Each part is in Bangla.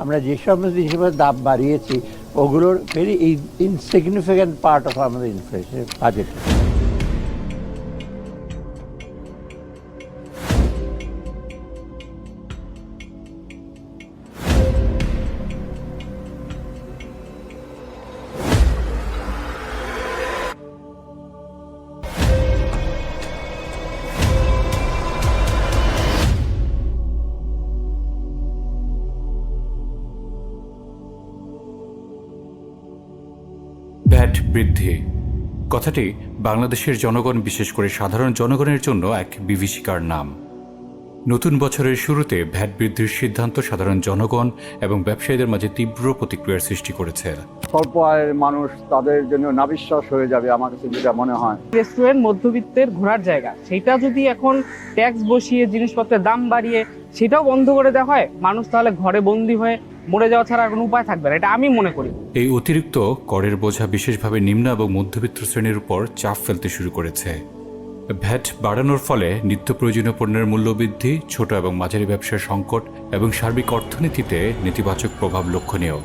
আমরা যে সমস্ত হিসেবে দাম বাড়িয়েছি ওগুলোর ভেরি ইনসিগনিফিক্যান্ট পার্ট অফ আমাদের ইনফ্লেশন বাজেট কথাটি বাংলাদেশের জনগণ বিশেষ করে সাধারণ জনগণের জন্য এক বিভীষিকার নাম। নতুন বছরের শুরুতে ভ্যাট বৃদ্ধির সিদ্ধান্ত সাধারণ জনগণ এবং ব্যবসায়ীদের মাঝে তীব্র প্রতিক্রিয়ার সৃষ্টি করেছে। স্বল্প আয়ের মানুষ তাদের জন্য নাবিশ্বাস হয়ে যাবে আমার কাছে যেটা মনে হয়। রেস্টুরেন্ট মধ্যবিত্তের ঘোরার জায়গা সেটা যদি এখন ট্যাক্স বসিয়ে জিনিসপত্রের দাম বাড়িয়ে সেটাও বন্ধ করে দেওয়া হয় মানুষ তাহলে ঘরে বন্দি হয়ে মরে যাওয়া ছাড়া আর কোনো উপায় থাকবে না, এটা আমি মনে করি। এই অতিরিক্ত করের বোঝা বিশেষভাবে নিম্ন এবং মধ্যবিত্ত শ্রেণির উপর চাপ ফেলতে শুরু করেছে। ভ্যাট বাড়ানোর ফলে নিত্য প্রয়োজনীয় পণ্যের মূল্যবৃদ্ধি, ছোট এবং মাঝারি ব্যবসার সংকট এবং সার্বিক অর্থনীতিতে নেতিবাচক প্রভাব লক্ষণীয়।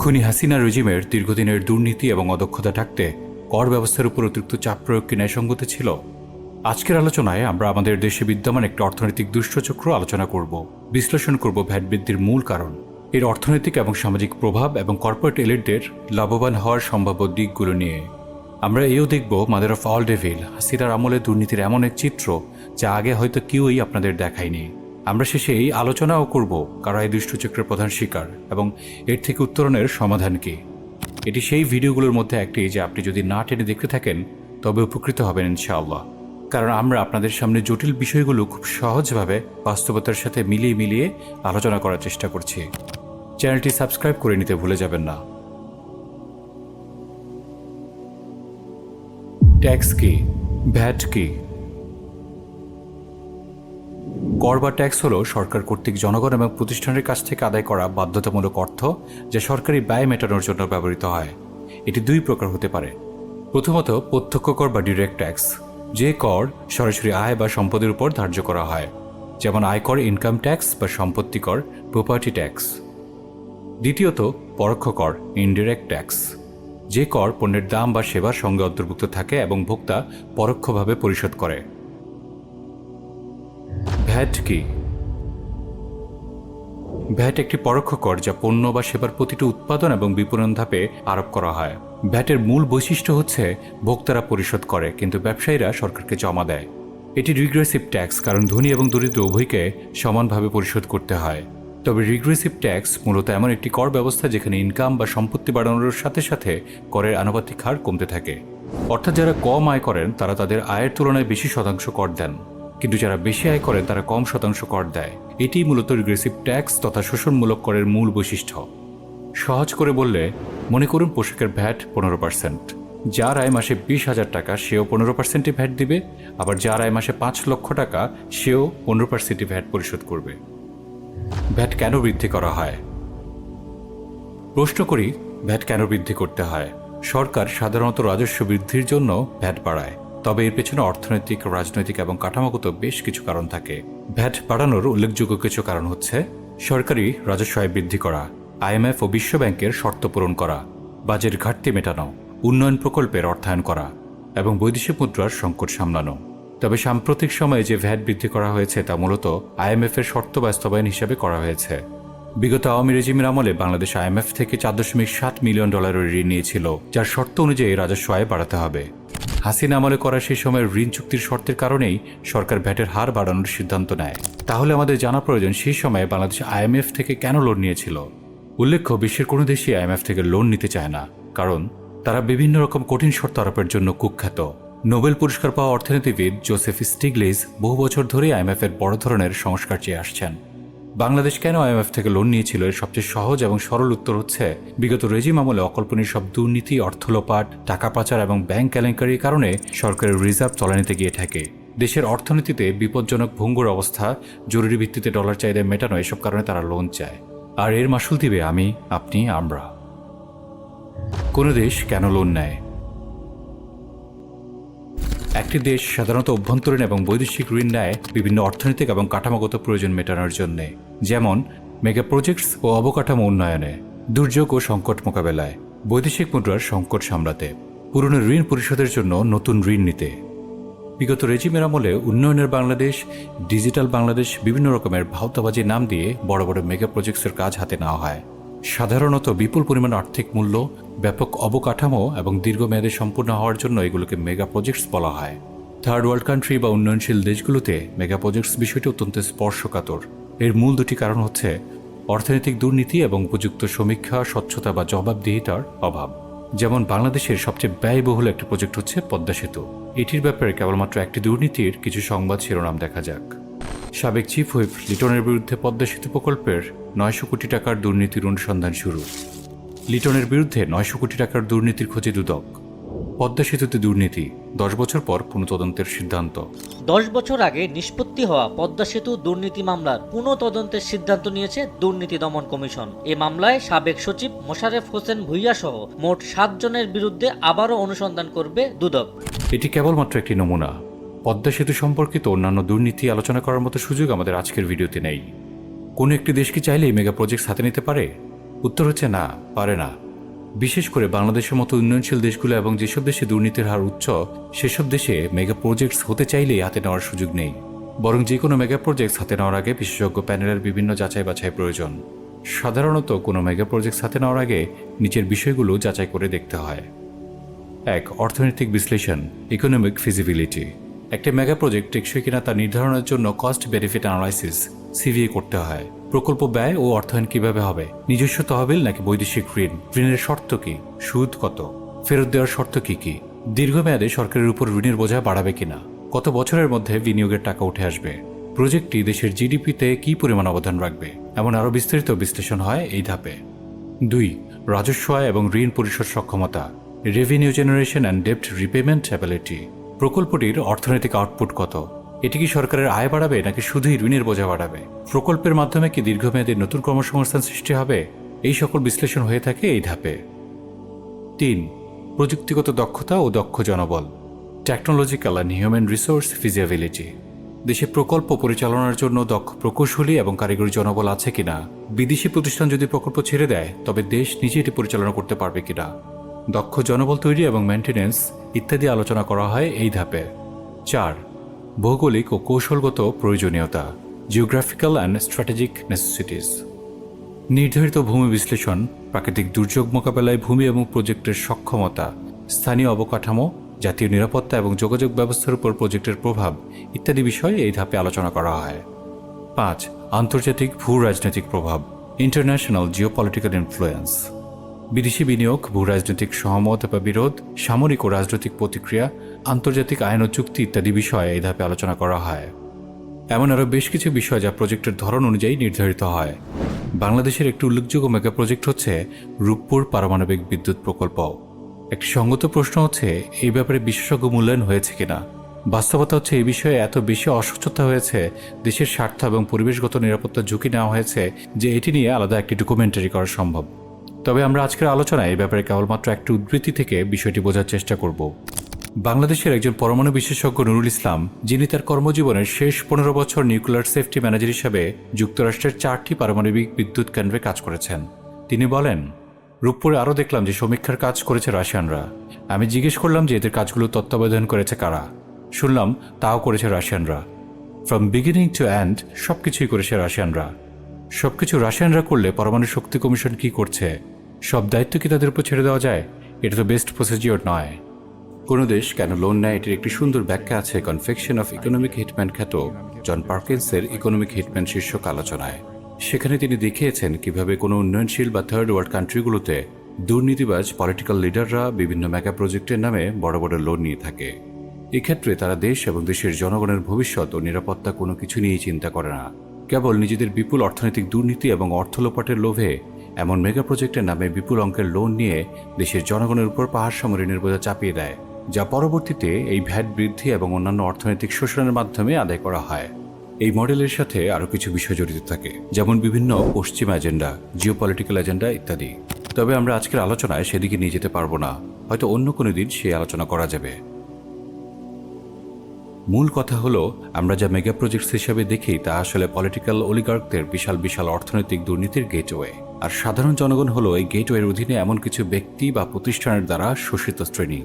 খুনি হাসিনা রেজিমের দীর্ঘদিনের দুর্নীতি এবং অদক্ষতা ঢাকতে কর ব্যবস্থার উপর অতিরিক্ত চাপ প্রয়োগ কি ন্যায়সঙ্গত ছিল? আজকের আলোচনায় আমরা আমাদের দেশে বিদ্যমান একটি অর্থনৈতিক দুষ্টচক্র আলোচনা করব, বিশ্লেষণ করব ভ্যাট বৃদ্ধির মূল কারণ। এর অর্থনৈতিক এবং সামাজিক প্রভাব এবং কর্পোরেট এলিটদের লাভবান হওয়ার সম্ভাব্য দিকগুলো নিয়ে। আমরা এও দেখব মাদার অফ অল ডেভিল হাসিনার আমলে দুর্নীতির এমন এক চিত্র যা আগে হয়তো কেউই আপনাদের দেখায়নি। আমরা শেষে এই আলোচনাও করব কারা এই দুষ্টচক্রের প্রধান শিকার এবং এর থেকে উত্তরণের সমাধান কি। এটি সেই ভিডিওগুলোর মধ্যে একটি যে আপনি যদি না টেনে দেখতে থাকেন, তবে উপকৃত হবেন ইনশাআল্লাহ। কারণ আমরা আপনাদের সামনে জটিল বিষয়গুলো খুব সহজভাবে বাস্তবতার সাথে মিলিয়ে মিলিয়ে আলোচনা করার চেষ্টা করছি। চ্যানেলটি সাবস্ক্রাইব করে নিতে ভুলে যাবেন না। ট্যাক্স কি? ভ্যাট কি? কর বা ট্যাক্স হল সরকার কর্তৃক জনগণ এবং প্রতিষ্ঠানের কাছ থেকে আদায় করা বাধ্যতামূলক অর্থ যা সরকারি ব্যয় মেটানোর জন্য ব্যবহৃত হয়। এটি দুই প্রকার হতে পারে। প্রথমত, প্রত্যক্ষ কর বা ডিরেক্ট ট্যাক্স, যে কর সরাসরি আয় বা সম্পদের উপর ধার্য করা হয়, যেমন আয়কর, ইনকাম ট্যাক্স বা সম্পত্তি কর, প্রপার্টি ট্যাক্স। দ্বিতীয়ত, পরোক্ষ কর ইনডিরেক্ট ট্যাক্স যে কর পণ্যের দাম বা সেবার সঙ্গে অন্তর্ভুক্ত থাকে এবং ভোক্তা পরোক্ষভাবে পরিশোধ করে। ভ্যাট কি? ভ্যাট একটি পরোক্ষ কর যা পণ্য বা সেবার প্রতিটি উৎপাদন এবং বিপণন ধাপে আরোপ করা হয়। ভ্যাটের মূল বৈশিষ্ট্য হচ্ছে ভোক্তারা পরিশোধ করে, কিন্তু ব্যবসায়ীরা সরকারকে জমা দেয়। এটি রিগ্রেসিভ ট্যাক্স কারণ ধনী এবং দরিদ্র উভয়কে সমানভাবে পরিশোধ করতে হয়। তবে রিগ্রেসিভ ট্যাক্স মূলত এমন একটি কর ব্যবস্থা যেখানে ইনকাম বা সম্পত্তি বাড়ানোর সাথে সাথে করের আনুপাতিক হার কমতে থাকে। অর্থাৎ যারা কম আয় করেন, তারা তাদের আয়ের তুলনায় বেশি শতাংশ কর দেন। কিন্তু যারা বেশি আয় করেন, তারা কম শতাংশ কর দেয়। এটিই মূলত রিগ্রেসিভ ট্যাক্স তথা শোষণমূলক করের মূল বৈশিষ্ট্য। সহজ করে বললে, মনে করুন পোশাকের ভ্যাট পনেরো পার্সেন্ট যার আয় মাসে বিশ হাজার টাকা, সেও পনেরো পার্সেন্টই ভ্যাট দিবে। আবার যার আয় মাসে পাঁচ লক্ষ টাকা, সেও পনেরো পার্সেন্টই ভ্যাট পরিশোধ করবে। ভ্যাট কেন বৃদ্ধি করা হয়? প্রশ্ন করি ভ্যাট কেন বৃদ্ধি করতে হয়? সরকার সাধারণত রাজস্ব বৃদ্ধির জন্য ভ্যাট বাড়ায়, তবে এর পেছনে অর্থনৈতিক, রাজনৈতিক এবং কাঠামোগত বেশ কিছু কারণ থাকে। ভ্যাট বাড়ানোর উল্লেখযোগ্য কিছু কারণ হচ্ছে, সরকারি রাজস্ব আয় বৃদ্ধি করা আইএমএফ ও বিশ্ব ব্যাংকের শর্ত পূরণ করা, বাজেট ঘাটতি মেটানো, উন্নয়ন প্রকল্পের অর্থায়ন করা এবং বৈদেশিক মুদ্রার সংকট সামলানো। তবে সাম্প্রতিক সময়ে যে ভ্যাট বৃদ্ধি করা হয়েছে তা মূলত আইএমএফ এর শর্ত বাস্তবায়ন হিসেবে করা হয়েছে। বিগত আওয়ামী রেজিমের আমলে বাংলাদেশ আইএমএফ থেকে চার দশমিক সাত মিলিয়ন ডলারের ঋণ নিয়েছিল, যার শর্ত অনুযায়ী রাজস্ব আয় বাড়াতে হবে। হাসিনা আমলে করা সেই সময়ের ঋণ চুক্তির শর্তের কারণেই সরকার ভ্যাটের হার বাড়ানোর সিদ্ধান্ত নেয়। তাহলে আমাদের জানা প্রয়োজন, সেই সময়ে বাংলাদেশ আইএমএফ থেকে কেন লোন নিয়েছিল? উল্লেখ্য, বিশ্বের কোনো দেশই আইএমএফ থেকে লোন নিতে চায় না, কারণ তারা বিভিন্ন রকম কঠিন শর্ত আরোপের জন্য কুখ্যাত। নোবেল পুরস্কার পাওয়া অর্থনীতিবিদ জোসেফ স্টিগলিস বহু বছর ধরে আইএমএফ এর বড় ধরনের সংস্কার চেয়ে আসছেন। বাংলাদেশ কেন আইএমএফ থেকে লোন নিয়েছিল এর সবচেয়ে সহজ এবং সরল উত্তর হচ্ছে, বিগত রেজিম আমলে অকল্পনীয় সব দুর্নীতি, অর্থ লোপাট, টাকা পাচার এবং ব্যাংক কেলেঙ্কারির কারণে সরকারের রিজার্ভ তলানিতে গিয়ে থাকে দেশের অর্থনীতিতে বিপজ্জনক ভঙ্গুর অবস্থা, জরুরি ভিত্তিতে ডলার চাহিদা মেটানো এসব কারণে তারা লোন চায়। আর এর মাসুল দিবে আমি, আপনি, আমরা। কোনো দেশ কেন লোন নেয়? একটি দেশ সাধারণত অভ্যন্তরীণ এবং বৈদেশিক ঋণ নেয় বিভিন্ন অর্থনৈতিক এবং কাঠামোগত প্রয়োজন মেটানোর জন্যে, যেমন মেগা প্রজেক্টস ও অবকাঠামো উন্নয়নে, দুর্যোগ ও সংকট মোকাবেলায়, বৈদেশিক মুদ্রার সংকট সামলাতে, পুরনো ঋণ পরিশোধের জন্য নতুন ঋণ নিতে। বিগত রেজিমের আমলে উন্নয়নের বাংলাদেশ, ডিজিটাল বাংলাদেশ বিভিন্ন রকমের ভাওতাবাজি নাম দিয়ে বড় বড় মেগা প্রজেক্টসের কাজ হাতে নেওয়া হয়। সাধারণত বিপুল পরিমাণ আর্থিক মূল্য, ব্যাপক অবকাঠামো এবং দীর্ঘমেয়াদে সম্পূর্ণ হওয়ার জন্য এগুলোকে মেগা প্রজেক্টস বলা হয়। থার্ড ওয়ার্ল্ড কান্ট্রি বা উন্নয়নশীল দেশগুলোতে মেগা প্রজেক্টস বিষয়টি অত্যন্ত স্পর্শকাতর। এর মূল দুটি কারণ হচ্ছে অর্থনৈতিক দুর্নীতি এবং উপযুক্ত সমীক্ষা, স্বচ্ছতা বা জবাবদিহিতার অভাব। যেমন বাংলাদেশের সবচেয়ে ব্যয়বহুল একটি প্রজেক্ট হচ্ছে পদ্মা সেতু। এটির ব্যাপারে কেবলমাত্র একটি দুর্নীতির কিছু সংবাদ শিরোনাম দেখা যাক। সাবেক চিফ হুইপ লিটনের বিরুদ্ধে পদ্মা সেতু প্রকল্পের নয়শো কোটি টাকার দুর্নীতির অনুসন্ধান শুরু। লিটনের বিরুদ্ধে নয়শো কোটি টাকার দুর্নীতির খোঁজে দুদক। পদ্মা সেতুতে দুর্নীতি দশ বছর পর পুনঃতদন্তের সিদ্ধান্ত। দশ বছর আগে নিষ্পত্তি হওয়া পদ্মা সেতু দুর্নীতি মামলার পুনঃ তদন্তের সিদ্ধান্ত নিয়েছে দুর্নীতি দমন কমিশন। এ মামলায় সাবেক সচিব মোশারেফ হোসেন ভুইয়া সহ মোট সাতজনের বিরুদ্ধে আবারও অনুসন্ধান করবে দুদক। এটি কেবলমাত্র একটি নমুনা। পদ্মা সেতু সম্পর্কিত অন্যান্য দুর্নীতি আলোচনা করার মতো সুযোগ আমাদের আজকের ভিডিওতে নেই। কোনো একটি দেশ কি চাইলেই মেগা প্রজেক্ট হাতে নিতে পারে? উত্তর হচ্ছে না, পারে না। বিশেষ করে বাংলাদেশের মতো উন্নয়নশীল দেশগুলো এবং যেসব দেশে দুর্নীতির হার উচ্চ, সেসব দেশে মেগা প্রজেক্টস হতে চাইলেই হাতে নেওয়ার সুযোগ নেই। বরং যে কোনো মেগা প্রজেক্টস হাতে নেওয়ার আগে বিশেষজ্ঞ প্যানেলের বিভিন্ন যাচাই বাছাই প্রয়োজন। সাধারণত কোনো মেগা প্রজেক্টস হাতে নেওয়ার আগে নিচের বিষয়গুলো যাচাই করে দেখতে হয়। এক, অর্থনৈতিক বিশ্লেষণ ইকোনমিক ফিজিবিলিটি একটা মেগা প্রজেক্ট টেকসই কিনা তা নির্ধারণের জন্য কস্ট বেনিফিট অ্যানালাইসিস সিভিএ করতে হয়। প্রকল্প ব্যয় ও অর্থায়ন কীভাবে হবে? নিজস্ব তহবিল নাকি বৈদেশিক ঋণ? ঋণের শর্ত কি? সুদ কত? ফেরত দেওয়ার শর্ত কি কি? দীর্ঘমেয়াদে সরকারের উপর ঋণের বোঝা বাড়াবে কিনা? কত বছরের মধ্যে বিনিয়োগের টাকা উঠে আসবে? প্রজেক্টটি দেশের জিডিপিতে কি পরিমাণ অবদান রাখবে? এমন আরও বিস্তারিত বিশ্লেষণ হয় এই ধাপে। দুই, রাজস্ব আয় এবং ঋণ পরিশোধ সক্ষমতা রেভিনিউ জেনারেশন অ্যান্ড ডেপ্ট রিপেমেন্ট অ্যাবিলিটি প্রকল্পটির অর্থনৈতিক আউটপুট কত? এটি কি সরকারের আয় বাড়াবে নাকি শুধুই ঋণের বোঝা বাড়াবে? প্রকল্পের মাধ্যমে কি দীর্ঘমেয়াদী নতুন কর্মসংস্থান সৃষ্টি হবে? এই সকল বিশ্লেষণ হয়ে থাকে এই ধাপে। তিন, প্রযুক্তিগত দক্ষতা ও দক্ষ জনবল। Technological and human resource feasibility দেশে প্রকল্প পরিচালনার জন্য দক্ষ প্রকৌশলী এবং কারিগরি জনবল আছে কিনা? বিদেশি প্রতিষ্ঠান যদি প্রকল্প ছেড়ে দেয়, তবে দেশ নিজে এটি পরিচালনা করতে পারবে কিনা? দক্ষ জনবল তৈরি এবং মেনটেন্যান্স ইত্যাদি আলোচনা করা হয় এই ধাপে। চার, ভৌগোলিক ও কৌশলগত প্রয়োজনীয়তা জিওগ্রাফিক্যাল অ্যান্ড স্ট্র্যাটেজিক নেসেসিটিস নির্ধারিত ভূমি বিশ্লেষণ, প্রাকৃতিক দুর্যোগ মোকাবেলায় ভূমি এবং প্রজেক্টের সক্ষমতা, স্থানীয় অবকাঠামো, জাতীয় নিরাপত্তা এবং যোগাযোগ ব্যবস্থার উপর প্রজেক্টের প্রভাব ইত্যাদি বিষয়ে এই ধাপে আলোচনা করা হয়। পাঁচ, আন্তর্জাতিক ভূ রাজনৈতিক প্রভাব ইন্টারন্যাশনাল জিওপলিটিক্যাল ইনফ্লুয়েন্স বিদেশি বিনিয়োগ ভূ রাজনৈতিক সহমত বা বিরোধ, সামরিক ও রাজনৈতিক প্রতিক্রিয়া, আন্তর্জাতিক আইন ও চুক্তি ইত্যাদি বিষয়ে এই ধাপে আলোচনা করা হয়। এমন আরও বেশ কিছু বিষয় যা প্রজেক্টের ধরন অনুযায়ী নির্ধারিত হয়। বাংলাদেশের একটি উল্লেখযোগ্য মেগা প্রজেক্ট হচ্ছে রূপপুর পারমাণবিক বিদ্যুৎ প্রকল্প। একটি সঙ্গত প্রশ্ন হচ্ছে, এই ব্যাপারে বিশেষজ্ঞ মূল্যায়ন হয়েছে কিনা? বাস্তবতা হচ্ছে, এই বিষয়ে এত বেশি অস্বচ্ছতা হয়েছে, দেশের স্বার্থ এবং পরিবেশগত নিরাপত্তার ঝুঁকি নেওয়া হয়েছে যে এটি নিয়ে আলাদা একটি ডকুমেন্টারি করা সম্ভব। তবে আমরা আজকের আলোচনায় এই ব্যাপারে কেবলমাত্র একটি উদ্ধৃতি থেকে বিষয়টি বোঝার চেষ্টা করব। বাংলাদেশের একজন পরমাণু বিশেষজ্ঞ নুরুল ইসলাম, যিনি তার কর্মজীবনের শেষ পনেরো বছর নিউক্লিয়ার সেফটি ম্যানেজার হিসাবে যুক্তরাষ্ট্রের চারটি পারমাণবিক বিদ্যুৎ কেন্দ্রে কাজ করেছেন। তিনি বলেন, রূপপুরে আরও দেখলাম যে সমীক্ষার কাজ করেছে রাশিয়ানরা। আমি জিজ্ঞেস করলাম যে এদের কাজগুলো তত্ত্বাবধান করেছে কারা। শুনলাম, তাও করেছে রাশিয়ানরা। ফ্রম বিগিনিং টু এন্ড সব কিছুই করেছে রাশিয়ানরা। সবকিছু রাশিয়ানরা করলে পরমাণু শক্তি কমিশন কি করছে? সব দায়িত্ব কি তাদের উপর ছেড়ে দেওয়া যায়? এটা তো বেস্ট প্রসিজিওর নয়। কোনো দেশ কেন লোন নেয়? এটির একটি সুন্দর ব্যাখ্যা আছে কনফেকশন অফ ইকোনমিক হিটম্যান খ্যাত জন পার্কিন্সের ইকোনমিক হিটম্যান শীর্ষক আলোচনায়। সেখানে তিনি দেখিয়েছেন কীভাবে কোনো উন্নয়নশীল বা থার্ড ওয়ার্ল্ড কান্ট্রিগুলোতে দুর্নীতিবাজ পলিটিক্যাল লিডাররা বিভিন্ন মেগা প্রজেক্টের নামে বড় বড় লোন নিয়ে থাকে। এক্ষেত্রে তারা দেশ এবং দেশের জনগণের ভবিষ্যৎ ও নিরাপত্তা কোনো কিছু নিয়েই চিন্তা করে না। কেবল নিজেদের বিপুল অর্থনৈতিক দুর্নীতি এবং অর্থলোপাটের লোভে এমন মেগা প্রজেক্টের নামে বিপুল অঙ্কের লোন নিয়ে দেশের জনগণের উপর পাহাড় সম বোঝা চাপিয়ে দেয়, যা পরবর্তীতে এই ভ্যাট বৃদ্ধি এবং অন্যান্য অর্থনৈতিক শোষণের মাধ্যমে আদায় করা হয়। এই মডেলের সাথে আরও কিছু বিষয় জড়িত থাকে, যেমন বিভিন্ন পশ্চিম এজেন্ডা জিওপলিটিক্যাল এজেন্ডা ইত্যাদি। তবে আমরা আজকের আলোচনায় সেদিকে নিয়ে যেতে পারব না, হয়তো অন্য কোনো দিন সেই আলোচনা করা যাবে। মূল কথা হলো, আমরা যা মেগা প্রজেক্টস হিসেবে দেখি তা আসলে পলিটিক্যাল অলিগার্কদের বিশাল বিশাল অর্থনৈতিক দুর্নীতির গেটওয়ে আর সাধারণ জনগণ হলো এই গেটওয়ের অধীনে এমন কিছু ব্যক্তি বা প্রতিষ্ঠানের দ্বারা শোষিত শ্রেণি।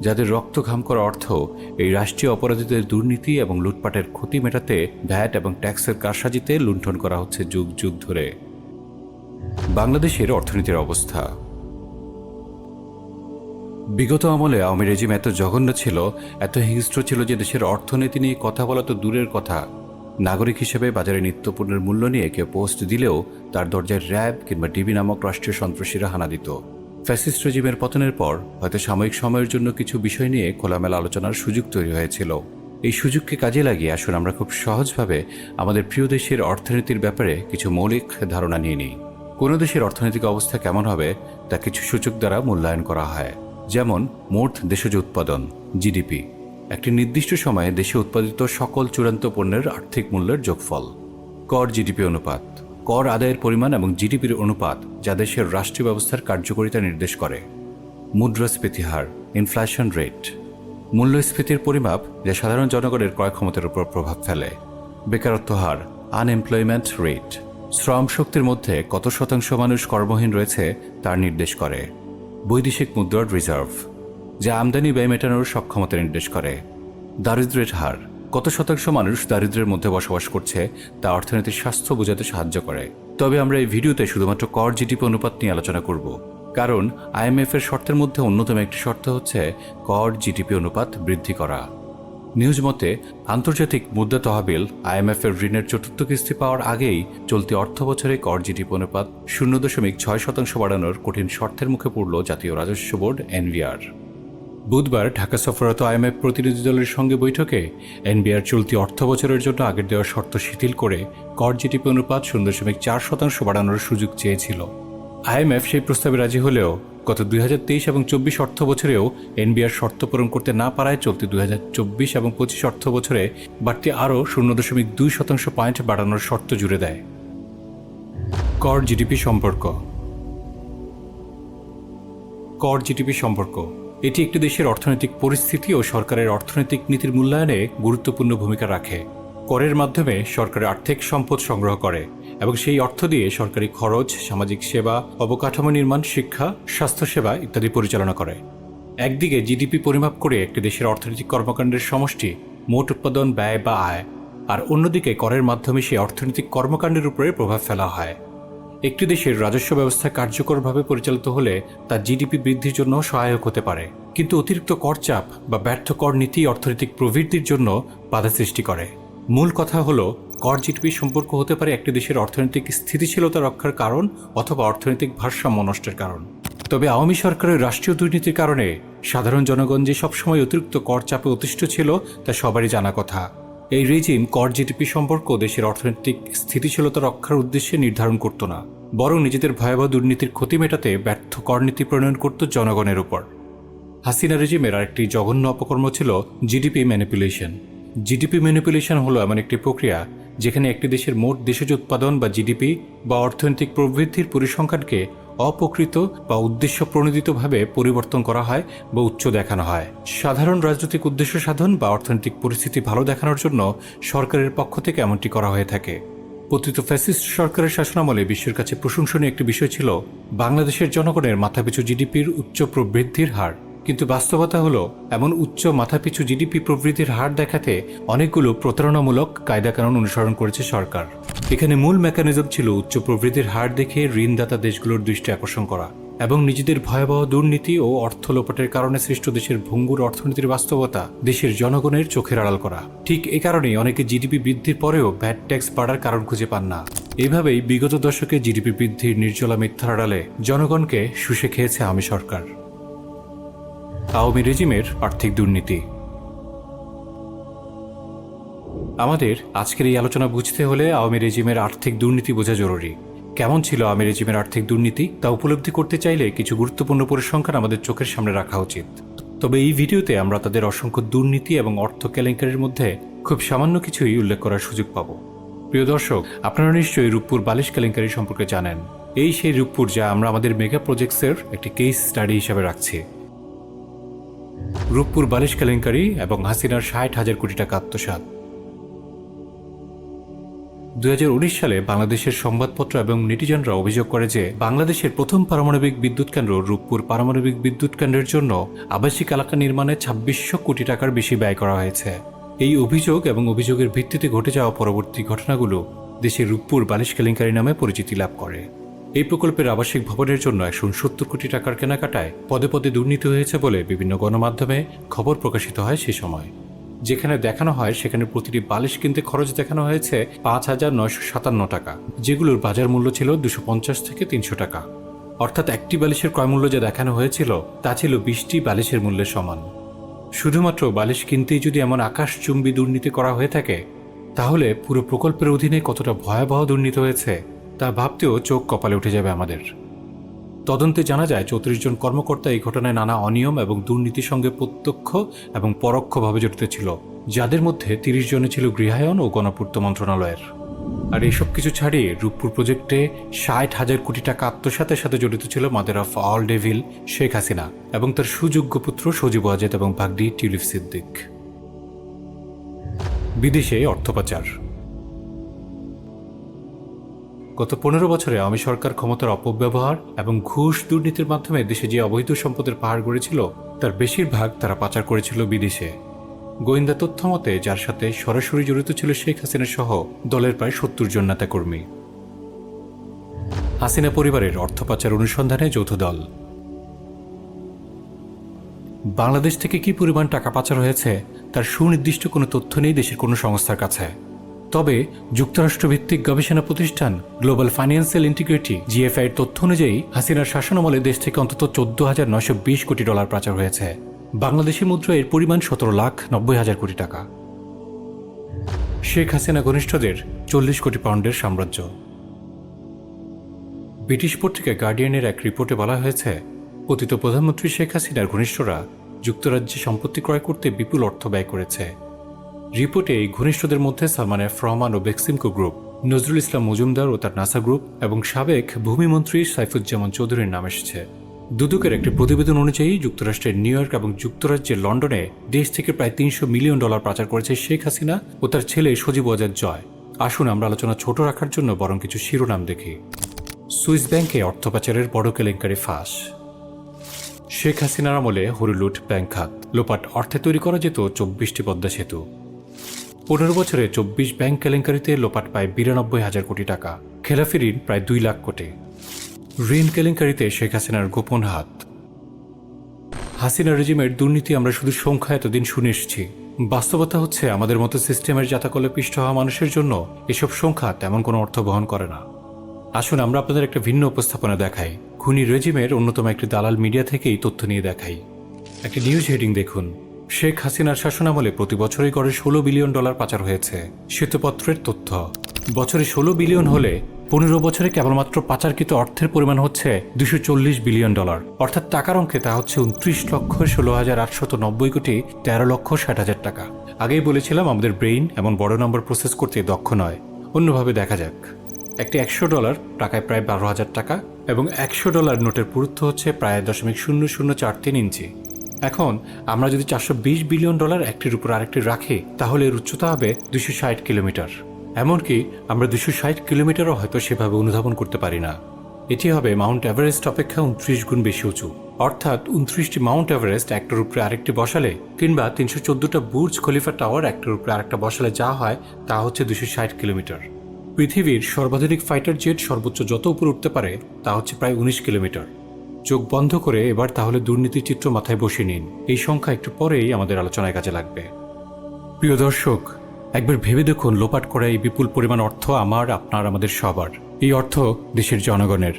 যাদের রক্ত ঘাম করা অর্থ এই রাষ্ট্রীয় অপরাধীদের দুর্নীতি এবং লুটপাটের ক্ষতি মেটাতে ভ্যাট এবং ট্যাক্সের কারসাজিতে লুণ্ঠন করা হচ্ছে যুগ যুগ ধরে। বাংলাদেশের অর্থনীতির অবস্থা। বিগত আমলে আওয়ামী রেজিম এত জঘন্য ছিল, এত হিংস্র ছিল যে দেশের অর্থনীতি নিয়ে কথা বলা তো দূরের কথা। নাগরিক হিসেবে বাজারে নিত্যপণ্যের মূল্য নিয়ে কেউ পোস্ট দিলেও তার দরজায় র্যাব কিংবা ডিবি নামক রাষ্ট্রীয় সন্ত্রাসীরা হানা দিত। ফ্যাসিস্ট রেজিমের পতনের পর হয়তো সাময়িক সময়ের জন্য কিছু বিষয় নিয়ে খোলামেলা আলোচনার সুযোগ তৈরি হয়েছিল। এই সুযোগকে কাজে লাগিয়ে আসুন আমরা খুব সহজভাবে আমাদের প্রিয় দেশের অর্থনীতির ব্যাপারে কিছু মৌলিক ধারণা নিয়ে নিই। কোনো দেশের অর্থনৈতিক অবস্থা কেমন হবে তা কিছু সূচক দ্বারা মূল্যায়ন করা হয়। যেমন মোট দেশজ উৎপাদন, জিডিপি, একটি নির্দিষ্ট সময়ে দেশে উৎপাদিত সকল চূড়ান্ত পণ্যের আর্থিক মূল্যের যোগফল। কর জিডিপি অনুপাত, কর আদায়ের পরিমাণ এবং জিডিপির অনুপাত যা দেশের রাষ্ট্রীয় ব্যবস্থার কার্যকারিতা নির্দেশ করে। মুদ্রাস্ফীতি হার ইনফ্লেশন রেট মূল্যস্ফীতির পরিমাপ যা সাধারণ জনগণের ক্রয় ক্ষমতার উপর প্রভাব ফেলে। বেকারত্ব হার আনএমপ্লয়মেন্ট রেট শ্রম শক্তির মধ্যে কত শতাংশ মানুষ কর্মহীন রয়েছে তার নির্দেশ করে। বৈদেশিক মুদ্রার রিজার্ভ, যা আমদানি ব্যয় মেটানোর সক্ষমতা নির্দেশ করে। দারিদ্রের হার, কত শতাংশ মানুষ দারিদ্রের মধ্যে বসবাস করছে, তা অর্থনীতির স্বাস্থ্য বোঝাতে সাহায্য করে। তবে আমরা এই ভিডিওতে শুধুমাত্র কর জিডিপি অনুপাত নিয়ে আলোচনা করব, কারণ আইএমএফ এর শর্তের মধ্যে অন্যতম একটি শর্ত হচ্ছে কর জিডিপি অনুপাত বৃদ্ধি করা। নিউজ মতে, আন্তর্জাতিক মুদ্রা তহবিল আইএমএফ এর ঋণের চতুর্থ কিস্তি পাওয়ার আগেই চলতি অর্থ বছরে কর জিডিপি অনুপাত শূন্য দশমিক ছয় শতাংশ বাড়ানোর কঠিন শর্তের মুখে পড়ল জাতীয় রাজস্ব বোর্ড এনভিআর বুধবার ঢাকা সফররত আইএমএফ প্রতিনিধি দলের সঙ্গে বৈঠকে এনবিআর চলতি অর্থ বছরের জন্য আগের দেওয়া শর্ত শিথিল করে কর জিডিপি অনুপাত শূন্য দশমিক চার শতাংশ বাড়ানোর সুযোগ চেয়েছিল। আইএমএফ সেই প্রস্তাবে রাজি হলেও গত দুই তেইশ এবং চব্বিশ অর্থ বছরেও এনবিআর শর্ত পূরণ করতে না পারায় চলতি দুই হাজার চব্বিশ এবং পঁচিশ অর্থ বছরে বাড়তি আরও শূন্য দশমিক দুই শতাংশ পয়েন্ট বাড়ানোর শর্ত জুড়ে দেয়। কর জিডিপি সম্পর্ক। কর জিডিপি সম্পর্ক। এটি একটি দেশের অর্থনৈতিক পরিস্থিতি ও সরকারের অর্থনৈতিক নীতির মূল্যায়নে গুরুত্বপূর্ণ ভূমিকা রাখে। করের মাধ্যমে সরকার আর্থিক সম্পদ সংগ্রহ করে। এবং সেই অর্থ দিয়ে সরকারি খরচ, সামাজিক সেবা, অবকাঠামো নির্মাণ, শিক্ষা, স্বাস্থ্যসেবা ইত্যাদি পরিচালনা করে। একদিকে জিডিপি পরিমাপ করে একটি দেশের অর্থনৈতিক কর্মকাণ্ডের সমষ্টি মোট উৎপাদন, ব্যয় বা আয়, আর অন্যদিকে করের মাধ্যমে সেই অর্থনৈতিক কর্মকাণ্ডের উপরে প্রভাব ফেলা হয়। একটি দেশের রাজস্ব ব্যবস্থা কার্যকরভাবে পরিচালিত হলে তা জিডিপি বৃদ্ধির জন্য সহায়ক হতে পারে, কিন্তু অতিরিক্ত কর চাপ বা ব্যর্থ কর নীতি অর্থনৈতিক প্রবৃদ্ধির জন্য বাধা সৃষ্টি করে। মূল কথা হলো কর জিডিপি সম্পর্ক হতে পারে একটি দেশের অর্থনৈতিক স্থিতিশীলতা রক্ষার কারণ অথবা অর্থনৈতিক ভারসাম্য নষ্টের কারণ। তবে আওয়ামী সরকারের রাষ্ট্রীয় দুর্নীতির কারণে সাধারণ জনগণ যে সবসময় অতিরিক্ত কর চাপে অতিষ্ঠ ছিল, তা সবারই জানা কথা। এই রেজিম কর জিডিপি সম্পর্ক দেশের অর্থনৈতিক স্থিতিশীলতা রক্ষার উদ্দেশ্যে নির্ধারণ করত না, বরং নিজেদের ভয়াবহ দুর্নীতির ক্ষতি মেটাতে ব্যর্থ করনীতি প্রণয়ন করত জনগণের উপর। হাসিনা রেজিমের আরেকটি জঘন্য অপকর্ম ছিল জিডিপি ম্যানিপুলেশন। জিডিপি ম্যানিপুলেশন হলো এমন একটি প্রক্রিয়া যেখানে একটি দেশের মোট দেশজ উৎপাদন বা জিডিপি বা অর্থনৈতিক প্রবৃদ্ধির পরিসংখ্যানকে অপকৃত বা উদ্দেশ্য প্রণোদিতভাবে পরিবর্তন করা হয় বা উচ্চ দেখানো হয়। সাধারণ রাজনৈতিক উদ্দেশ্য সাধন বা অর্থনৈতিক পরিস্থিতি ভালো দেখানোর জন্য সরকারের পক্ষ থেকে এমনটি করা হয়ে থাকে। পতিত ফ্যাসিস্ট সরকারের শাসনামলে বিশ্বের কাছে প্রশংসনীয় একটি বিষয় ছিল বাংলাদেশের জনগণের মাথাপিছু জিডিপির উচ্চ প্রবৃদ্ধির হার। কিন্তু বাস্তবতা হলো, এমন উচ্চ মাথাপিছু জিডিপি প্রবৃদ্ধির হার দেখাতে অনেকগুলো প্রতারণামূলক কায়দাকানুন অনুসরণ করেছে সরকার। এখানে মূল মেকানিজম ছিল উচ্চ প্রবৃদ্ধির হার দেখে ঋণদাতা দেশগুলোর দৃষ্টি আকর্ষণ করা এবং নিজেদের ভয়াবহ দুর্নীতি ও অর্থ লোপাটের কারণে সৃষ্ট দেশের ভঙ্গুর অর্থনীতির বাস্তবতা দেশের জনগণের চোখের আড়াল করা। ঠিক এ কারণেই অনেকে জিডিপি বৃদ্ধির পরেও ভ্যাট ট্যাক্স বাড়ার কারণ খুঁজে পান না। এভাবেই বিগত দশকে জিডিপি বৃদ্ধির নির্জলা মিথ্যার আড়ালে জনগণকে শুষে খেয়েছে আমি সরকার। আওয়ামী রেজিমের আর্থিক দুর্নীতি। আমাদের আজকের এই আলোচনা বুঝতে হলে আওয়ামী রেজিমের আর্থিক দুর্নীতি বোঝা জরুরি। কেমন ছিল আওয়ামী রেজিমের আর্থিক দুর্নীতি, তা উপলব্ধি করতে চাইলে কিছু গুরুত্বপূর্ণ পরিসংখ্যান আমাদের চোখের সামনে রাখা উচিত। তবে এই ভিডিওতে আমরা তাদের অসংখ্য দুর্নীতি এবং অর্থ কেলেঙ্কারির মধ্যে খুব সামান্য কিছুই উল্লেখ করার সুযোগ পাব। প্রিয় দর্শক, আপনারা নিশ্চয়ই রূপপুর বালিশ কেলেঙ্কারি সম্পর্কে জানেন। এই সেই রূপপুর যা আমরা আমাদের মেগা প্রজেক্টসের একটি কেস স্টাডি হিসাবে রাখছি। রূপপুর বালিশ কেলেঙ্কারি এবং হাসিনার ষাট হাজার কোটি টাকা আত্মসাৎ। দু সালে বাংলাদেশের সংবাদপত্র এবং নেটিজনরা অভিযোগ করে যে বাংলাদেশের প্রথম পারমাণবিক বিদ্যুৎ কেন্দ্র রূপপুর পারমাণবিক বিদ্যুৎ কেন্দ্রের জন্য আবাসিক এলাকা নির্মাণে ছাব্বিশশো কোটি টাকার বেশি ব্যয় করা হয়েছে। এই অভিযোগ এবং অভিযোগের ভিত্তিতে ঘটে যাওয়া পরবর্তী ঘটনাগুলো দেশের রূপপুর বালিশ কেলেঙ্কারি নামে পরিচিতি লাভ করে। এই প্রকল্পের আবাসিক ভবনের জন্য একশো সত্তর কোটি টাকার কেনাকাটায় পদে পদে দুর্নীতি হয়েছে বলে বিভিন্ন গণমাধ্যমে খবর প্রকাশিত হয় সে সময়। যেখানে দেখানো হয়, সেখানে প্রতিটি বালিশ কিনতে খরচ দেখানো হয়েছে পাঁচ হাজার নয়শো সাতান্ন টাকা, যেগুলোর বাজার মূল্য ছিল দুশো পঞ্চাশ থেকে তিনশো টাকা। অর্থাৎ একটি বালিশের ক্রয়মূল্য যা দেখানো হয়েছিল, তা ছিল বিশটি বালিশের মূল্যের সমান। শুধুমাত্র বালিশ কিনতেই যদি এমন আকাশচুম্বী দুর্নীতি করা হয়ে থাকে, তাহলে পুরো প্রকল্পের অধীনে কতটা ভয়াবহ দুর্নীতি হয়েছে তা ভাবতেও চোখ কপালে উঠে যাবে আমাদের। তদন্তে জানা যায়, চৌত্রিশ জন কর্মকর্তা এই ঘটনায় নানা অনিয়ম এবং দুর্নীতির সঙ্গে প্রত্যক্ষ এবং পরোক্ষভাবে জড়িত ছিল, যাদের মধ্যে তিরিশ জনে ছিল গৃহায়ন ও গণপূর্ত মন্ত্রণালয়ের। আর এইসব কিছু ছাড়িয়ে রূপপুর প্রজেক্টে ষাট হাজার কোটি টাকা আত্মসাতের সাথে জড়িত ছিল mother of all devil, Sheikh Hasina এবং তার সুযোগ্য পুত্র সজীব ওয়াজেদ এবং ভাগদি টিউলিপ সিদ্দিক। বিদেশে অর্থ পাচার। গত পনেরো বছরে আওয়ামী সরকার ক্ষমতার অপব্যবহার এবং ঘুষ দুর্নীতির মাধ্যমে দেশে যে অবৈধ সম্পদের পাহাড় গড়েছিল, তার বেশিরভাগ তারা পাচার করেছিল বিদেশে। গোয়েন্দা তথ্য মতে, যার সাথে সরাসরি জড়িত ছিল শেখ হাসিনা সহ দলের প্রায় সত্তর জন নেতাকর্মী। হাসিনা পরিবারের অর্থ পাচার অনুসন্ধানে যৌথ দল। বাংলাদেশ থেকে কি পরিমাণ টাকা পাচার হয়েছে, তার সুনির্দিষ্ট কোনো তথ্য নেই দেশের কোনো সংস্থার কাছে। তবে যুক্তরাষ্ট্রভিত্তিক গবেষণা প্রতিষ্ঠান গ্লোবাল ফাইন্যান্সিয়াল ইন্টিগ্রিটি জিএফআই এর তথ্য অনুযায়ী হাসিনার শাসনামলে দেশ থেকে অন্তত চোদ্দ হাজার নয়শো বিশ কোটি ডলার পাচার হয়েছে। বাংলাদেশি মুদ্রা এর পরিমাণ সতেরো লাখ নব্বই হাজার কোটি টাকা। শেখ হাসিনা ঘনিষ্ঠদের চল্লিশ কোটি পাউন্ডের সাম্রাজ্য। ব্রিটিশ পত্রিকা গার্ডিয়ানের এক রিপোর্টে বলা হয়েছে, পতিত প্রধানমন্ত্রী শেখ হাসিনার ঘনিষ্ঠরা যুক্তরাজ্যে সম্পত্তি ক্রয় করতে বিপুল অর্থ ব্যয় করেছে। রিপোর্টে এই ঘনিষ্ঠদের মধ্যে সালমানের ফরমান ও বেক্সিমকো গ্রুপ, নজরুল ইসলাম মজুমদার ও তার নাসা গ্রুপ এবং সাবেক ভূমিমন্ত্রী সাইফুজ্জামান চৌধুরীর নাম এসেছে। দুদকের একটি প্রতিবেদন অনুযায়ী যুক্তরাষ্ট্রের নিউ ইয়র্ক এবং যুক্তরাজ্যের লন্ডনে দেশ থেকে প্রায় তিনশো মিলিয়ন ডলার পাচার করেছে শেখ হাসিনা ও তার ছেলে সজীব ওয়াজাদ জয়। আসুন আমরা আলোচনা ছোট রাখার জন্য বরং কিছু শিরোনাম দেখি। সুইস ব্যাংকে অর্থ পাচারের বড় কেলেঙ্কারি ফাঁস। শেখ হাসিনার আমলে হরিলুট ব্যাংক খাত, লোপাট অর্থে তৈরি করা যেত চব্বিশটি পদ্মা সেতু। পনেরো বছরে চব্বিশ ব্যাংক কেলেঙ্কারিতে লোপাট পায় বিরানব্বই হাজার কোটি টাকা। খেলাফি ঋণ প্রায় দুই লাখ কোটি। ঋণ কেলেঙ্কারিতে শেখ হাসিনার গোপন হাত। হাসিনা রেজিমের দুর্নীতি আমরা শুধু সংখ্যা এতদিন শুনে এসেছি। বাস্তবতা হচ্ছে আমাদের মতো সিস্টেমের জাতাকলে পিষ্ট হওয়া মানুষের জন্য এসব সংখ্যা তেমন কোনো অর্থ বহন করে না। আসুন আমরা আপনাদের একটা ভিন্ন উপস্থাপনা দেখাই। খুনি রেজিমের অন্যতম একটি দালাল মিডিয়া থেকেই তথ্য নিয়ে দেখাই। একটি নিউজ হেডিং দেখুন। শেখ হাসিনার শাসনামলে প্রতি বছরই গড়ে ষোলো বিলিয়ন ডলার পাচার হয়েছে। শ্বেতপত্রের তথ্য। বছরে ষোলো বিলিয়ন হলে পনেরো বছরে কেবলমাত্র পাচারকৃত অর্থের পরিমাণ হচ্ছে দুশো চল্লিশ বিলিয়ন ডলার। অর্থাৎ টাকার অঙ্কে তা হচ্ছে উনত্রিশ লক্ষ ষোলো হাজার আটশত নব্বই কোটি তেরো লক্ষ ষাট হাজার টাকা। আগেই বলেছিলাম, আমাদের ব্রেইন এমন বড় নম্বর প্রসেস করতে দক্ষ নয়। অন্যভাবে দেখা যাক। একটি একশো ডলার, টাকায় প্রায় বারো হাজার টাকা, এবং একশো ডলার নোটের পুরুত্ব হচ্ছে প্রায় দশমিক শূন্য শূন্য চার তিন ইঞ্চি। এখন আমরা যদি চারশো বিশ বিলিয়ন ডলার একটির উপর আরেকটি রাখি, তাহলে এর উচ্চতা হবে দুশো ষাট কিলোমিটার। এমনকি আমরা দুশো ষাট কিলোমিটারও হয়তো সেভাবে অনুধাবন করতে পারি না। এটি হবে মাউন্ট এভারেস্ট অপেক্ষা উনত্রিশ গুণ বেশি উঁচু। অর্থাৎ উনত্রিশটি মাউন্ট এভারেস্ট একটার উপরে আরেকটি বসালে, কিংবা তিনশো চোদ্দটা বুর্জ খলিফা টাওয়ার একটার উপরে আরেকটা বসালে যা হয়, তা হচ্ছে দুশো ষাট কিলোমিটার। পৃথিবীর সর্বাধুনিক ফাইটার জেট সর্বোচ্চ যত উপরে উঠতে পারে, তা হচ্ছে প্রায় উনিশ কিলোমিটার। চোখ বন্ধ করে এবার তাহলে দুর্নীতির চিত্র মাথায় বসিয়ে নিন। এই সংখ্যা একটু পরেই আমাদের আলোচনায় কাজে লাগবে। প্রিয় দর্শক, একবার ভেবে দেখুন লোপাট করা এই বিপুল পরিমাণ অর্থ আমার, আপনার, আমাদের সবার। এই অর্থ দেশের জনগণের।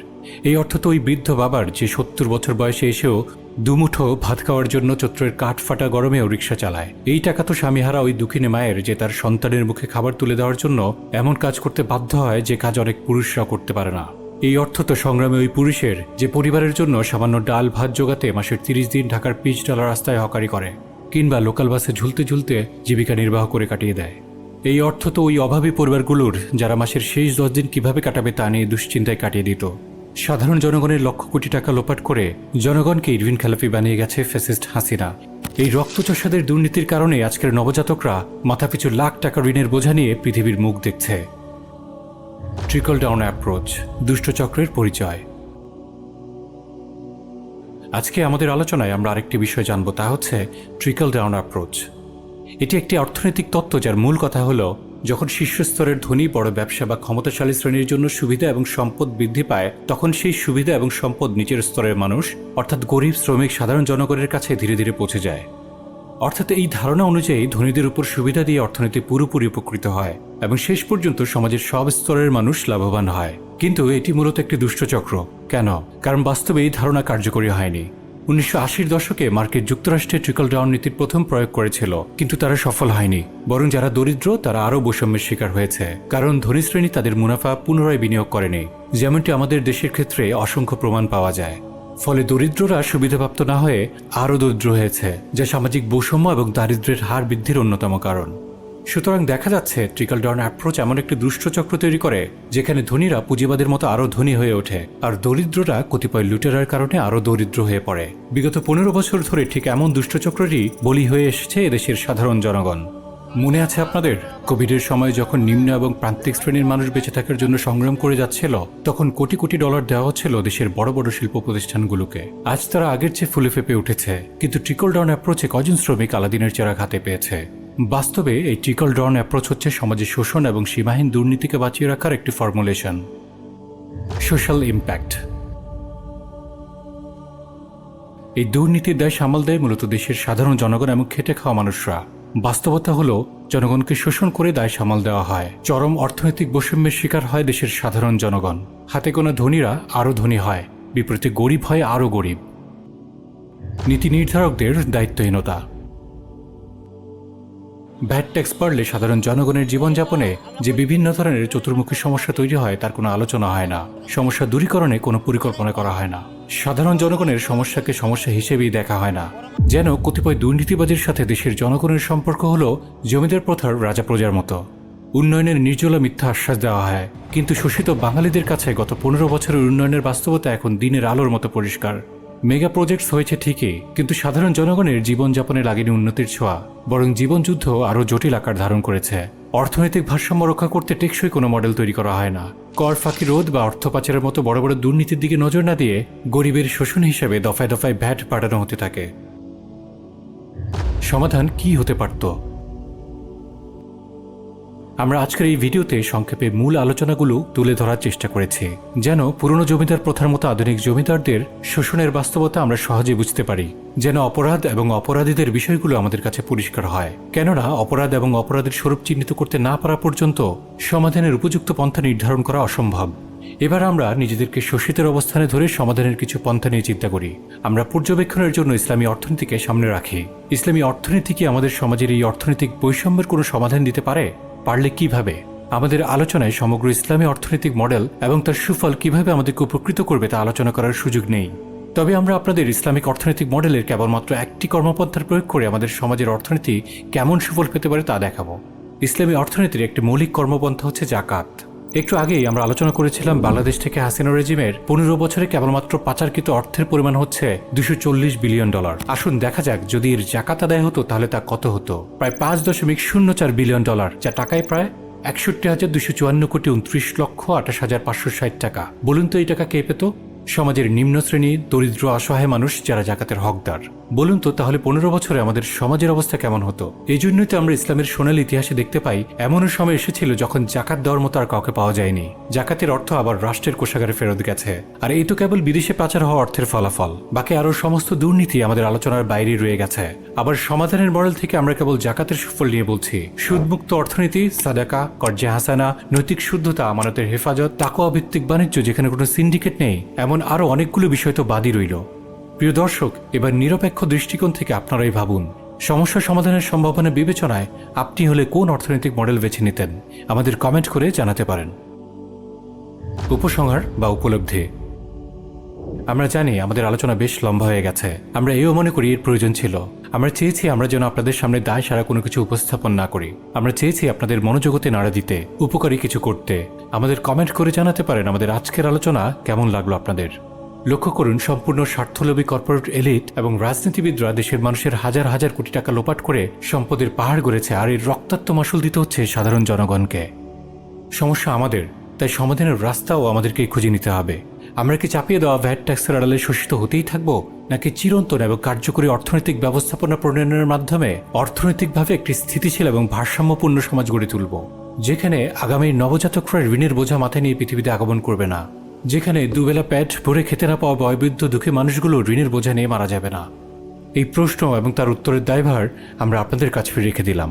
এই অর্থ তো ওই বৃদ্ধ বাবার যে সত্তর বছর বয়সে এসেও দুমুঠো ভাত খাওয়ার জন্য চত্রের কাঠ ফাটা গরমেও রিক্সা চালায়। এই টাকা তো স্বামীহারা ওই দুঃখিনী মায়ের যে তার সন্তানের মুখে খাবার তুলে দেওয়ার জন্য এমন কাজ করতে বাধ্য হয় যে কাজ অনেক পুরুষরা করতে পারে না। এই অর্থ তো সংগ্রামে ওই পুরুষের, যে পরিবারের জন্য সামান্য ডাল ভাত জোগাতে মাসের তিরিশ দিন ঢাকার পিচ ডালা রাস্তায় হকারি করে, কিংবা লোকাল বাসে ঝুলতে ঝুলতে জীবিকা নির্বাহ করে কাটিয়ে দেয়। এই অর্থ তো ওই অভাবী পরিবারগুলোর, যারা মাসের শেষ দশ দিন কীভাবে কাটাবে তা নিয়ে দুশ্চিন্তায় কাটিয়ে দিত। সাধারণ জনগণের লক্ষ কোটি টাকা লোপাট করে জনগণকে ইরভিন খেলাফি বানিয়ে গেছে ফ্যাসিস্ট হাসিনা। এই রক্তচষাদের দুর্নীতির কারণে আজকের নবজাতকরা মাথাপিছু লাখ টাকা ঋণের বোঝা নিয়ে পৃথিবীর মুখ দেখছে। ট্রিকল ডাউন অ্যাপ্রোচ দুষ্টচক্রের পরিচয়। আজকে আমাদের আলোচনায় আমরা আরেকটি বিষয় জানব, তা হচ্ছে ট্রিকল ডাউন অ্যাপ্রোচ এটি একটি অর্থনৈতিক তত্ত্ব যার মূল কথা হলো, যখন শীর্ষস্তরের ধনী, বড় ব্যবসা বা ক্ষমতাশালী শ্রেণির জন্য সুবিধা এবং সম্পদ বৃদ্ধি পায়, তখন সেই সুবিধা এবং সম্পদ নিচের স্তরের মানুষ, অর্থাৎ গরিব শ্রমিক, সাধারণ জনগণের কাছে ধীরে ধীরে পৌঁছে যায়। অর্থাৎ এই ধারণা অনুযায়ী ধনীদের উপর সুবিধা দিয়ে অর্থনীতি পুরোপুরি উপকৃত হয় এবং শেষ পর্যন্ত সমাজের সব স্তরের মানুষ লাভবান হয়। কিন্তু এটি মূলত একটি দুষ্টচক্র কেন? কারণ বাস্তবে এই ধারণা কার্যকরী হয়নি। উনিশশো আশির দশকে মার্কিন যুক্তরাষ্ট্রে ট্রিকল ডাউন নীতির প্রথম প্রয়োগ করেছিল, কিন্তু তারা সফল হয়নি। বরং যারা দরিদ্র, তারা আরও বৈষম্যের শিকার হয়েছে। কারণ ধনী শ্রেণি তাদের মুনাফা পুনরায় বিনিয়োগ করেনি। যেমনটি আমাদের দেশের ক্ষেত্রে অসংখ্য প্রমাণ পাওয়া যায়। ফলে দরিদ্ররা সুবিধাপ্রাপ্ত না হয়ে আরও দরিদ্র হয়েছে, যা সামাজিক বৈষম্য এবং দারিদ্র্যের হার বৃদ্ধির অন্যতম কারণ। সুতরাং দেখা যাচ্ছে ট্রিকল ডাউন অ্যাপ্রোচ এমন একটি দুষ্টচক্র তৈরি করে, যেখানে ধনীরা পুঁজিবাদের মতো আরও ধনী হয়ে ওঠে, আর দরিদ্ররা কতিপয় লুটেরার কারণে আরও দরিদ্র হয়ে পড়ে। বিগত পনেরো বছর ধরে ঠিক এমন দুষ্টচক্রেরই বলি হয়ে এসেছে এদেশের সাধারণ জনগণ। মনে আছে আপনাদের? কোভিডের সময় যখন নিম্ন এবং প্রান্তিক শ্রেণির মানুষ বেঁচে থাকার জন্য সংগ্রাম করে যাচ্ছিল, তখন কোটি কোটি ডলার দেওয়া হচ্ছিল দেশের বড় বড় শিল্প প্রতিষ্ঠানগুলোকে। আজ তারা আগের চেয়ে ফুলে ফেপে উঠেছে, কিন্তু ট্রিকল ডাউন অ্যাপ্রোচে কজন শ্রমিক আলাদিনের চেরা হাতে পেয়েছে? বাস্তবে এই ট্রিকল ডাউন অ্যাপ্রোচ হচ্ছে সমাজে শোষণ এবং সীমাহীন দুর্নীতিকে বাঁচিয়ে রাখার একটি ফর্মুলেশন সোশ্যাল ইম্প্যাক্ট এই দুর্নীতির দায় সামাল দেয় মূলত দেশের সাধারণ জনগণ এবং খেটে খাওয়া মানুষরা। বাস্তবতা হলো, জনগণকে শোষণ করে দায় সামাল দেওয়া হয়। চরম অর্থনৈতিক বৈষম্যের শিকার হয় দেশের সাধারণ জনগণ। হাতে কোনো ধনীরা আরও ধনী হয়, বিপরীতে গরিব হয় আরও গরিব। নীতি নির্ধারকদের দায়িত্বহীনতা। ভ্যাট ট্যাক্স বাড়লে সাধারণ জনগণের জীবনযাপনে যে বিভিন্ন ধরনের চতুর্মুখী সমস্যা তৈরি হয়, তার কোনো আলোচনা হয় না। সমস্যা দূরীকরণে কোনো পরিকল্পনা করা হয় না। সাধারণ জনগণের সমস্যাকে সমস্যা হিসেবেই দেখা হয় না। যেন কতিপয় দুর্নীতিবাজের সাথে দেশের জনগণের সম্পর্ক হল জমিদার প্রথার রাজা প্রজার মতো। উন্নয়নের নির্জলা মিথ্যা আশ্বাস দেওয়া হয়। কিন্তু শোষিত বাঙালিদের কাছে গত পনেরো বছরের উন্নয়নের বাস্তবতা এখন দিনের আলোর মতো পরিষ্কার। মেগা প্রজেক্টস হয়েছে ঠিকই, কিন্তু সাধারণ জনগণের জীবনযাপনে লাগেনি উন্নতির ছোঁয়া, বরং জীবনযুদ্ধ আরও জটিল আকার ধারণ করেছে। অর্থনৈতিক ভারসাম্য রক্ষা করতে টেকসই কোনো মডেল তৈরি করা হয় না। কর ফাঁকি রোধ বা অর্থ পাচারের মতো বড় বড় দুর্নীতির দিকে নজর না দিয়ে গরিবের শোষণ হিসেবে দফায় দফায় ভ্যাট পাঠানো হতে থাকে। সমাধান কি হতে পারত? আমরা আজকের এই ভিডিওতে সংক্ষেপে মূল আলোচনাগুলো তুলে ধরার চেষ্টা করেছি, যেন পুরনো জমিদার প্রথার মতো আধুনিক জমিদারদের শোষণের বাস্তবতা আমরা সহজে বুঝতে পারি, যেন অপরাধ এবং অপরাধীদের বিষয়গুলো আমাদের কাছে পরিষ্কার হয়। কেননা, অপরাধ এবং অপরাধের স্বরূপ চিহ্নিত করতে না পারা পর্যন্ত সমাধানের উপযুক্ত পন্থা নির্ধারণ করা অসম্ভব। এবার আমরা নিজেদেরকে শোষিতের অবস্থানে ধরে সমাধানের কিছু পন্থা নিয়ে চিন্তা করি। আমরা পর্যবেক্ষণের জন্য ইসলামী অর্থনীতিকে সামনে রাখি। ইসলামী অর্থনীতি কি আমাদের সমাজের এই অর্থনৈতিক বৈষম্যের কোনো সমাধান দিতে পারে? পারলে কীভাবে? আমাদের আলোচনায় সমগ্র ইসলামী অর্থনৈতিক মডেল এবং তার সুফল কীভাবে আমাদেরকে উপকৃত করবে তা আলোচনা করার সুযোগ নেই। তবে আমরা আপনাদের ইসলামিক অর্থনৈতিক মডেলের কেবলমাত্র একটি কর্মপন্থার প্রয়োগ করে আমাদের সমাজের অর্থনীতি কেমন সুফল পেতে পারে তা দেখাবো। ইসলামী অর্থনীতির একটি মৌলিক কর্মপন্থা হচ্ছে জাকাত। একটু আগেই আমরা আলোচনা করেছিলাম বাংলাদেশ থেকে হাসিনা রেজিমের পনেরো বছরে কেবলমাত্র পাচারকৃত অর্থের পরিমাণ হচ্ছে দুশো বিলিয়ন ডলার। আসুন দেখা যাক যদি এর জাকাত আদায় হতো তাহলে তা কত হতো। প্রায় পাঁচ দশমিক শূন্য চার বিলিয়ন ডলার, যা টাকায় প্রায় একষট্টি হাজার দুশো চুয়ান্ন কোটি উনত্রিশ লক্ষ আঠাশ হাজার পাঁচশো ষাট টাকা। বলুন তো এই টাকা কে পেত? সমাজের নিম্ন শ্রেণি, দরিদ্র, অসহায় মানুষ যারা জাকাতের হকদার। বলুন তো, তাহলে পনেরো বছরে আমাদের সমাজের অবস্থা কেমন হতো? এই জন্যই তো আমরা ইসলামের সোনালী ইতিহাসে দেখতে পাই, এমনও সময় এসেছিল যখন জাকাত দেওয়ার মতো আর কাউকে পাওয়া যায়নি। জাকাতের অর্থ আবার রাষ্ট্রের কোষাগারে ফেরত গেছে। আর এই তো কেবল বিদেশে পাচার হওয়া অর্থের ফলাফল। বাকি আরও সমস্ত দুর্নীতি আমাদের আলোচনার বাইরে রয়ে গেছে। আবার সমাধানের মডেল থেকে আমরা কেবল জাকাতের সুফল নিয়ে বলছি। সুদমুক্ত অর্থনীতি, সাদাকা, কর্জে হাসানা, নৈতিক শুদ্ধতা, আমানতের হেফাজত তাকোয়া ভিত্তিক বাণিজ্য, যেখানে কোনো সিন্ডিকেট নেই এমন আরও অনেকগুলো বিষয় তো বাদই রইল। প্রিয় দর্শক, এবার নিরপেক্ষ দৃষ্টিকোণ থেকে আপনারাই ভাবুন, সমস্যা সমাধানের সম্ভাবনা বিবেচনায় আপনি হলে কোন অর্থনৈতিক মডেল বেছে নিতেন? আমাদের কমেন্ট করে জানাতে পারেন। উপসংহার বা উপলব্ধি। আমরা জানি আমাদের আলোচনা বেশ লম্বা হয়ে গেছে। আমরা এও মনে করি এর প্রয়োজন ছিল। আমরা চেয়েছি আমরা যেন আপনাদের সামনে দায় সারা কোনো কিছু উপস্থাপন না করি। আমরা চেয়েছি আপনাদের মনোজগতে নাড়া দিতে, উপকারী কিছু করতে। আমাদের কমেন্ট করে জানাতে পারেন আমাদের আজকের আলোচনা কেমন লাগল আপনাদের। লক্ষ্য করুন, সম্পূর্ণ স্বার্থলোভী কর্পোরেট এলিট এবং রাজনীতিবিদরা দেশের মানুষের হাজার হাজার কোটি টাকা লোপাট করে সম্পদের পাহাড় গড়েছে আর এর রক্তাক্ত মাসুল দিতে হচ্ছে সাধারণ জনগণকে। সমস্যা আমাদের, তাই সমাধানের রাস্তাও আমাদেরকেই খুঁজে নিতে হবে। আমরা কি চাপিয়ে দেওয়া ভ্যাট ট্যাক্সের আড়ালে শোষিত হতেই থাকব, নাকি চিরন্তন এবং কার্যকরী অর্থনৈতিক ব্যবস্থাপনা প্রণয়নের মাধ্যমে অর্থনৈতিকভাবে একটি স্থিতিশীল এবং ভারসাম্যপূর্ণ সমাজ গড়ে তুলব? যেখানে আগামী নবজাতকরা ঋণের বোঝা মাথায় নিয়ে পৃথিবীতে আগমন করবে না, যেখানে দুবেলা প্যাট ভরে খেতে না পাওয়া বয়বৃদ্ধ দুঃখী মানুষগুলো ঋণের বোঝা নিয়ে মারা যাবে না। এই প্রশ্ন এবং তার উত্তরের দায়ভার আমরা আপনাদের কাছে রেখে দিলাম।